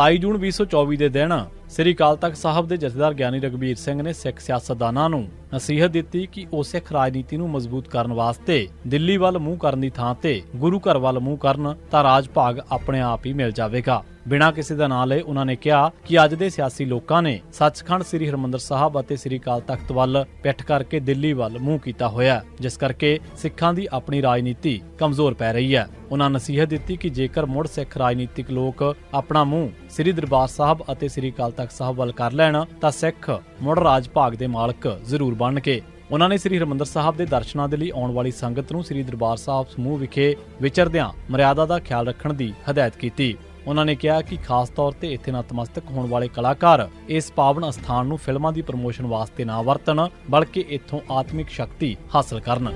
27 ਜੂਨ 2024 ਦੇ ਦਿਨ ਸ੍ਰੀ ਅਕਾਲ ਤਖਤ ਸਾਹਿਬ ਦੇ ਜਥੇਦਾਰ ਗਿਆਨੀ ਰਗਵੀਰ ਸਿੰਘ ਨੇ ਸਿੱਖ ਸਿਆਸਤਦਾਨਾਂ ਨੂੰ ਨਸੀਹਤ ਦਿੱਤੀ ਕਿ ਉਹ ਸਿੱਖ ਰਾਜਨੀਤੀ ਨੂੰ ਮਜ਼ਬੂਤ ਕਰਨ ਵਾਸਤੇ ਦਿੱਲੀ ਵੱਲ ਮੂੰਹ ਕਰਨ ਦੀ ਥਾਂ ਤੇ ਗੁਰੂ ਘਰ ਵੱਲ ਮੂੰਹ ਕਰਨ ਤਾਂ ਰਾਜ ਭਾਗ ਆਪਣੇ ਆਪ ਹੀ ਮਿਲ ਜਾਵੇਗਾ। ਬਿਨਾਂ ਕਿਸੇ ਦਾ ਨਾਂ ਲਏ ਉਹਨਾਂ ਨੇ ਕਿਹਾ ਕਿ ਅੱਜ ਦੇ ਸਿਆਸੀ ਲੋਕਾਂ ਨੇ ਸੱਚਖੰਡ ਸ੍ਰੀ ਹਰਮੰਦਰ ਸਾਹਿਬ ਅਤੇ ਸ੍ਰੀ ਅਕਾਲ ਤਖਤ ਵੱਲ ਪਿੱਠ ਕਰਕੇ ਦਿੱਲੀ ਵੱਲ ਮੂੰਹ ਕੀਤਾ ਹੋਇਆ ਜਿਸ ਕਰਕੇ ਸਿੱਖਾਂ ਦੀ ਆਪਣੀ ਰਾਜਨੀਤੀ ਕਮਜ਼ੋਰ ਪੈ ਰਹੀ ਹੈ। ਉਹਨਾਂ ਨਸੀਹਤ ਦਿੱਤੀ ਕਿ ਜੇਕਰ ਮੁੜ ਸਿੱਖ ਰਾਜਨੀਤਿਕ ਲੋਕ ਆਪਣਾ ਮੂੰਹ ਸ੍ਰੀ ਦਰਬਾਰ ਸਾਹਿਬ ਅਤੇ ਸ੍ਰੀ ਅਕਾਲ ਤਖਤ ਸਾਹਿਬ ਵੱਲ ਕਰ ਲੈਣ, ਤਾਂ ਸਿੱਖ ਮੁੜ ਰਾਜ ਭਾਗ ਦੇ ਮਾਲਕ ਜ਼ਰੂਰ ਬਣਨਗੇ। ਉਹਨਾਂ ਨੇ ਸ੍ਰੀ ਹਰਮੰਦਰ ਸਾਹਿਬ ਦੇ ਦਰਸ਼ਨਾਂ ਦੇ ਲਈ ਆਉਣ ਵਾਲੀ ਸੰਗਤ ਨੂੰ ਸ੍ਰੀ ਦਰਬਾਰ ਸਾਹਿਬ ਸਮੂਹ ਵਿਖੇ ਵਿਚਰਦਿਆਂ ਮਰਿਆਦਾ ਦਾ ਖਿਆਲ ਰੱਖਣ ਦੀ ਹਦਾਇਤ ਕੀਤੀ। ਉਹਨਾਂ ਨੇ ਕਿਹਾ ਕਿ ਖਾਸ ਤੌਰ ਤੇ ਇੱਥੇ ਨਤਮਸਤਕ ਹੋਣ ਵਾਲੇ ਕਲਾਕਾਰ ਇਸ ਪਾਵਨ ਅਸਥਾਨ ਨੂੰ ਫਿਲਮਾਂ ਦੀ ਪ੍ਰਮੋਸ਼ਨ ਵਾਸਤੇ ਨਾ ਵਰਤਣ, ਬਲਕਿ ਇੱਥੋਂ ਆਤਮਿਕ ਸ਼ਕਤੀ ਹਾਸਲ ਕਰਨ।